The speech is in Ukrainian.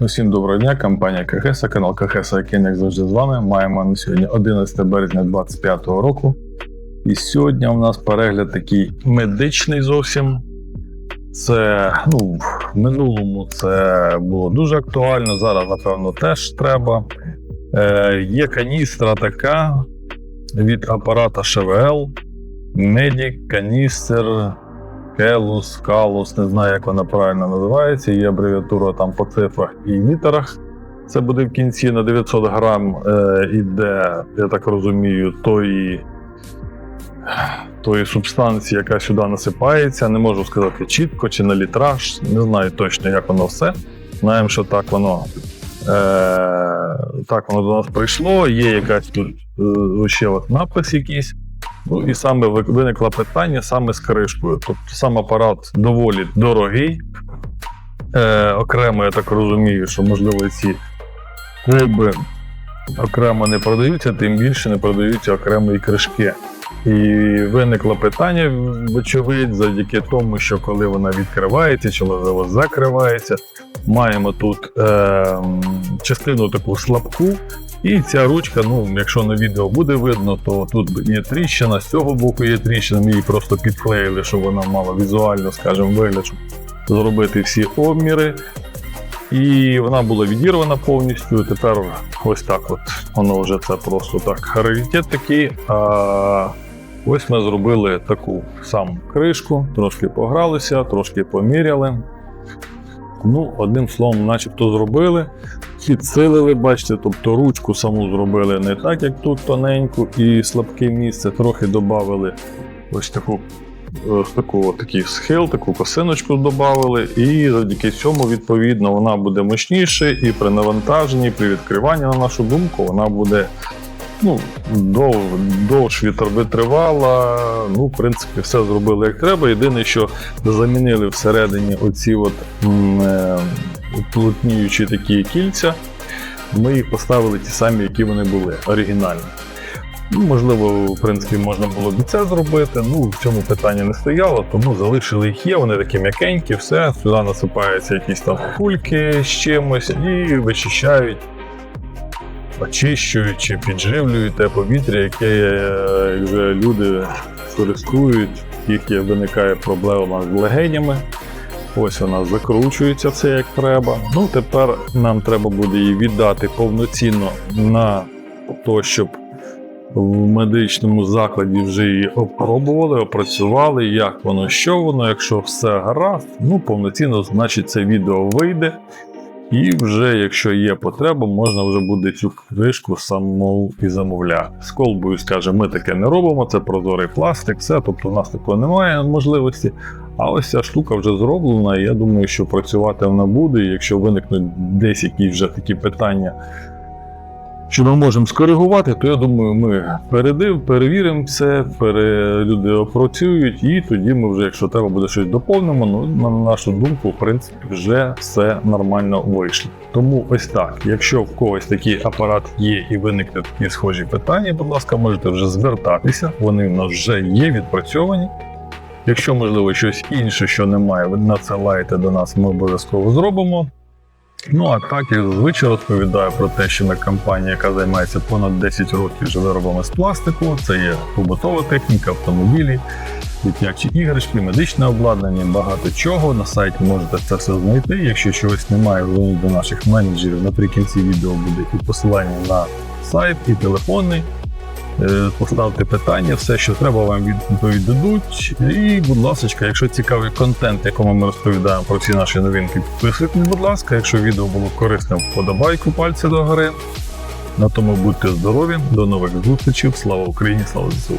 Усім доброго дня, компанія КГС, канал КГС, який як завжди з вами. Маємо на сьогодні 11 березня 2025 року. І сьогодні у нас перегляд такий медичний зовсім. Це ну, в минулому це було дуже актуально, зараз, напевно, теж треба. Е, є каністра така від апарата ШВЛ, Медік, каністр, Келус, Калус, не знаю, як вона правильно називається. Є абревіатура там по цифрах і літерах. Це буде в кінці на 900 грам е, іде, я так розумію, тої, тої субстанції, яка сюди насипається. Не можу сказати чітко чи на літраж, не знаю точно, як воно все. Знаємо, що так воно. Е, так воно до нас прийшло. Є якась тут е, ще от напис якийсь. Ну і саме виникло питання саме з кришкою. Тобто сам апарат доволі дорогий. Е, окремо, я так розумію, що можливо ці колби окремо не продаються, тим більше не продаються окремо і кришки. І виникло питання, вочевидь, завдяки тому, що коли вона відкривається, чи можливо закривається, маємо тут е, частину таку слабку, і ця ручка, ну, якщо на відео буде видно, то тут є тріщина, з цього боку є тріщина, ми її просто підклеїли, щоб вона мала візуально, скажімо, вигляд, щоб зробити всі обміри. І вона була відірвана повністю. Тепер ось так от воно вже це просто так раритет такий. А ось ми зробили таку саму кришку, трошки погралися, трошки поміряли. Ну, одним словом, начебто зробили. Підсилили, бачите, тобто ручку саму зробили не так, як тут тоненьку, і слабке місце, трохи додали ось таку, е, таку такий схил, таку косиночку додали, і завдяки цьому, відповідно, вона буде мощніше, і при навантаженні, при відкриванні, на нашу думку, вона буде ну, дов, довш вітер- витривала. Ну, в принципі, все зробили як треба. Єдине, що замінили всередині оці от е, плотніючі такі кільця. Ми їх поставили ті самі, які вони були, оригінальні. Ну, можливо, в принципі, можна було б і це зробити. Ну, в цьому питання не стояло, тому залишили їх є, вони такі м'якенькі, все. Сюди насипаються якісь там кульки з чимось і вичищають, очищують чи підживлюють те повітря, яке е, вже люди користують, їх виникає проблема з легенями. Ось вона закручується все як треба. Ну, тепер нам треба буде її віддати повноцінно на те, щоб в медичному закладі вже її опробували, опрацювали, як воно, що воно, якщо все гаразд, ну повноцінно, значить, це відео вийде. І вже, якщо є потреба, можна вже буде цю кришку саму і замовляти. З колбою, скаже, ми таке не робимо, це прозорий пластик, все, тобто у нас такого немає можливості. А ось ця штука вже зроблена, я думаю, що працювати вона буде. Якщо виникнуть десь якісь вже такі питання, що ми можемо скоригувати, то я думаю, ми передив, перевіримо все, пере... люди опрацюють, і тоді ми вже, якщо треба буде щось доповнимо, ну на нашу думку, в принципі, вже все нормально вийшло. Тому ось так. Якщо в когось такий апарат є і виникне такі схожі питання, будь ласка, можете вже звертатися. Вони в нас вже є відпрацьовані. Якщо, можливо, щось інше, що немає, ви надсилаєте до нас, ми обов'язково зробимо. Ну а так я зазвичай розповідаю про те, що ми компанія, яка займається понад 10 років вже виробами з пластику. Це є побутова техніка, автомобілі, дитячі іграшки, медичне обладнання, багато чого. На сайті можете це все знайти. Якщо чогось немає, дзвоніть до наших менеджерів. Наприкінці відео буде і посилання на сайт, і телефонний. Е, Поставте питання, все, що треба, вам відповідь. І, будь ласка, якщо цікавий контент, якому ми розповідаємо про ці наші новинки, підписуйтесь, будь ласка. Якщо відео було корисним, вподобайку, пальці догори. На тому будьте здорові, до нових зустрічей. Слава Україні, слава ЗСУ!